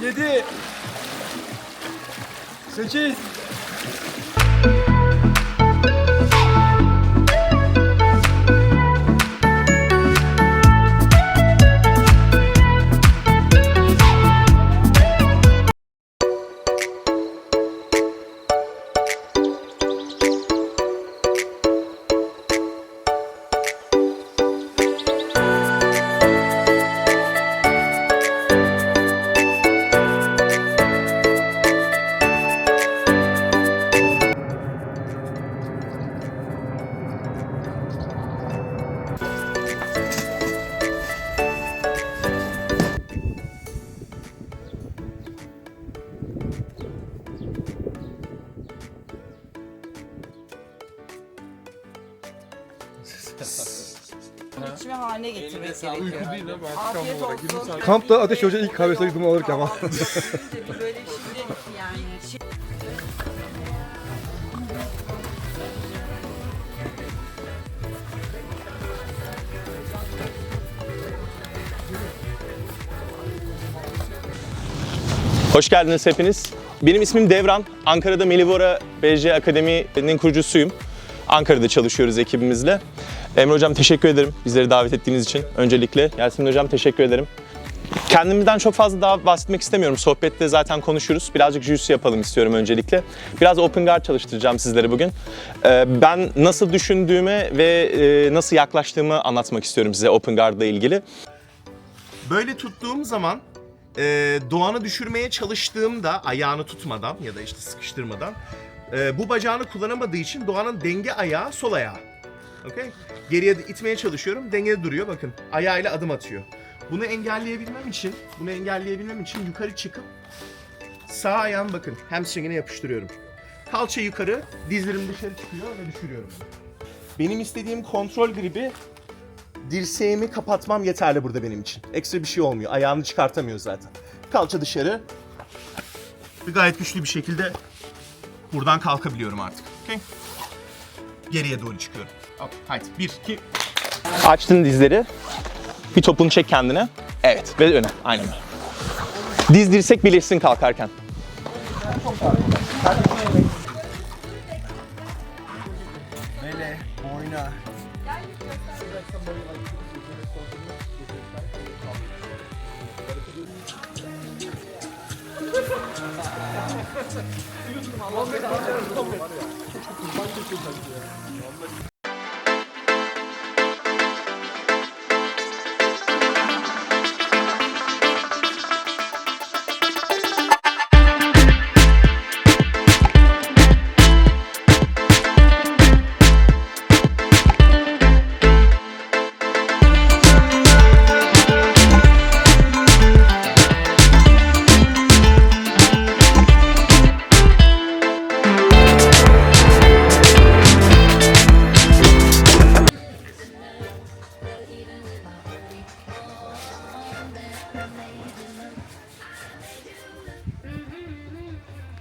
7 8 gerekiyor. Uyku değil lan ben akşam olarak 20 olsun. saat. Kampta Ateş Hoca ilk kahve sayısını alırken ama. Şimdi böyle şimdi yani. Hoş geldiniz hepiniz. Benim ismim Devran. Ankara'da Melivora BJ Akademi'nin kurucusuyum. Ankara'da çalışıyoruz ekibimizle. Emre Hocam teşekkür ederim bizleri davet ettiğiniz için öncelikle. Yasemin Hocam teşekkür ederim. Kendimden çok fazla daha bahsetmek istemiyorum. Sohbette zaten konuşuruz. Birazcık jüs yapalım istiyorum öncelikle. Biraz Open Guard çalıştıracağım sizlere bugün. Ee, Ben nasıl düşündüğümü ve e, nasıl yaklaştığımı anlatmak istiyorum size Open Guard'la ilgili. Böyle tuttuğum zaman e, Doğan'ı düşürmeye çalıştığımda ayağını tutmadan ya da işte sıkıştırmadan e, bu bacağını kullanamadığı için Doğan'ın denge ayağı sol ayağı. Okey? Geriye itmeye çalışıyorum. Dengede duruyor bakın. Ayağıyla adım atıyor. Bunu engelleyebilmem için, bunu engelleyebilmem için yukarı çıkıp sağ ayağım bakın hamstringine yapıştırıyorum. Kalça yukarı, dizlerim dışarı çıkıyor ve düşürüyorum. Benim istediğim kontrol gribi dirseğimi kapatmam yeterli burada benim için. Ekstra bir şey olmuyor. Ayağını çıkartamıyor zaten. Kalça dışarı. Ve gayet güçlü bir şekilde buradan kalkabiliyorum artık. Okay? Geriye doğru çıkıyorum. Hop, haydi. Bir, iki. Açtın dizleri. Bir topunu çek kendine. Evet ve öne. Aynen öyle. Diz dirsek birleşsin kalkarken. Bele,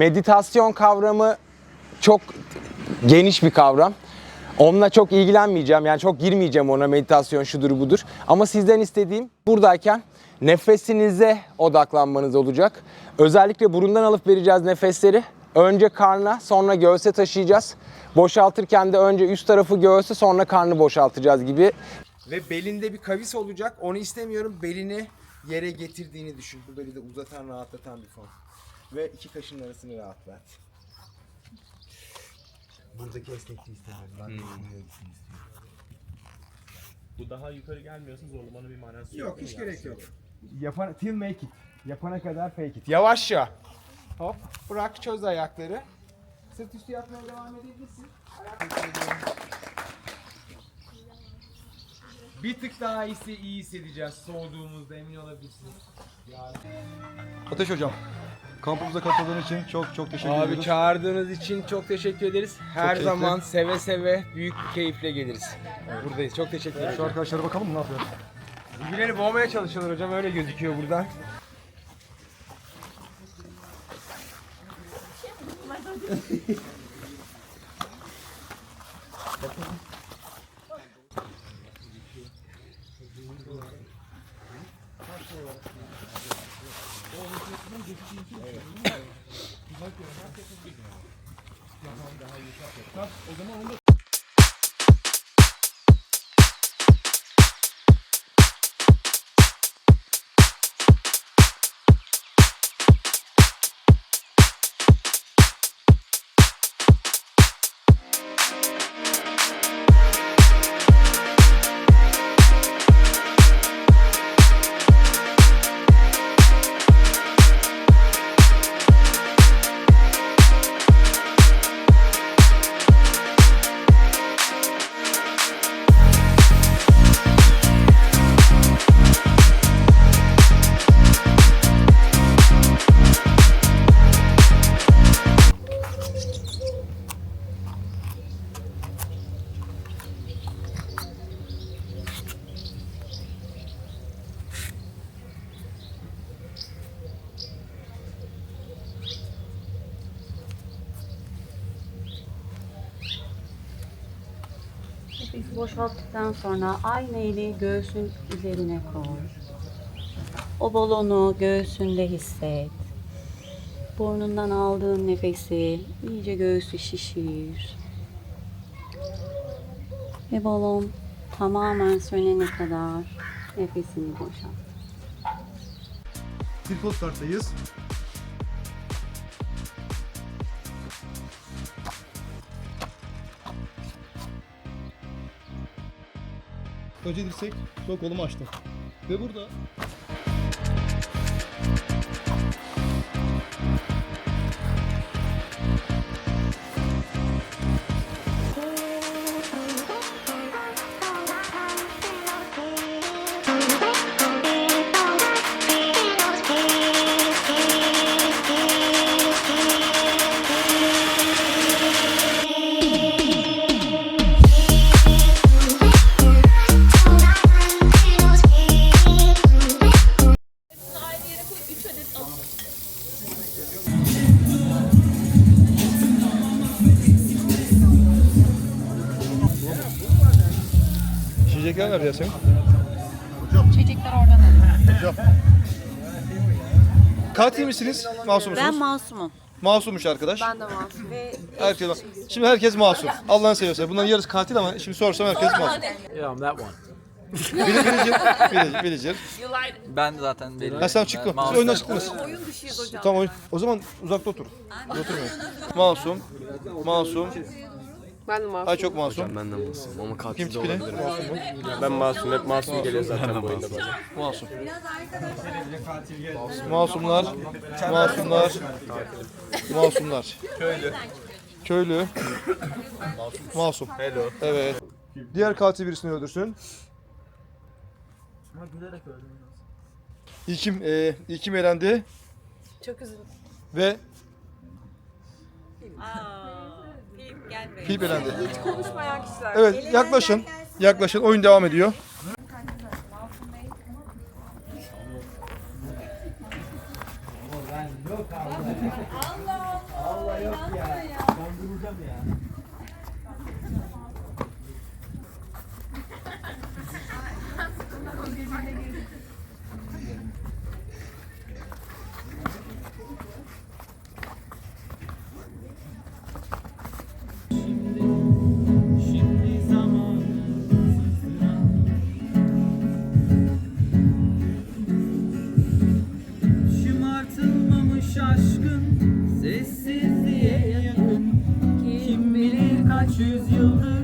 Meditasyon kavramı çok geniş bir kavram. Onunla çok ilgilenmeyeceğim. Yani çok girmeyeceğim ona meditasyon şudur budur. Ama sizden istediğim buradayken nefesinize odaklanmanız olacak. Özellikle burundan alıp vereceğiz nefesleri. Önce karna sonra göğse taşıyacağız. Boşaltırken de önce üst tarafı göğse sonra karnı boşaltacağız gibi. Ve belinde bir kavis olacak. Onu istemiyorum. Belini yere getirdiğini düşün. Bu beli de uzatan, rahatlatan bir form. Ve iki kaşın arasını rahatlat. Buradaki esnekliği istemiyorum. Ben gitsin istiyorum. Bu daha yukarı gelmiyorsa zorlamanın bir manası Yok hiç gerek yok. Yapan, till make it. Yapana kadar fake it. Yavaşça. Hop bırak çöz ayakları. Sırt üstü yatmaya devam edebilirsin. Bir tık daha iyisi iyi hissedeceğiz soğuduğumuzda emin olabilirsiniz. Ateş Hocam. Kampımıza katıldığın için çok çok teşekkür Abi ediyoruz. çağırdığınız için çok teşekkür ederiz. Her keyifli. zaman seve seve büyük keyifle geliriz. Buradayız. Çok teşekkür ederim. Şu arkadaşlara bakalım mı ne yapıyor? Birbirlerini boğmaya çalışıyorlar hocam öyle gözüküyor buradan. Nefesi boşalttıktan sonra aynı eli göğsün üzerine koy. O balonu göğsünde hisset. Burnundan aldığın nefesi iyice göğsü şişir. Ve balon tamamen sönene kadar nefesini boşalt. Tripod karttayız. Önce dirsek, sonra kolumu açtım. Ve burada içecekler nerede Yasemin? İçecekler oradan alın. Katil misiniz? Masum musunuz? Ben masumum. Masummuş arkadaş. Ben de masum. Ve Herkes Şimdi herkes masum. Allah'ını seviyorsa. Bunların yarısı katil ama şimdi sorsam herkes masum. Yeah, I'm that one. Bilici, bilicidir. Ben de zaten belli. Ha sen çıktın. Siz oyundan çıktınız. oyun dışıyız hocam. Tamam oyun. O zaman uzakta otur. Oturmayın. Masum. Masum. Ben de masum. Ay çok masum. Ben de masum ama katil Kim de tipine? olabilirim. Ben masum, hep masum geliyor zaten bu oyunda bana. Masum. Masumlar. Masumlar. Masumlar. Köylü. Köylü. Masum. Hello. Evet. Diğer katil birisini öldürsün. İlkim, e, ilkim elendi Çok üzüldüm. ve Film gelmeyin. Hiç konuşmayan kişiler. Evet yaklaşın. Yaklaşın. Oyun devam ediyor. Şımartılmamış aşkın sessizliğe yakın. Kim bilir kaç yüzyıldır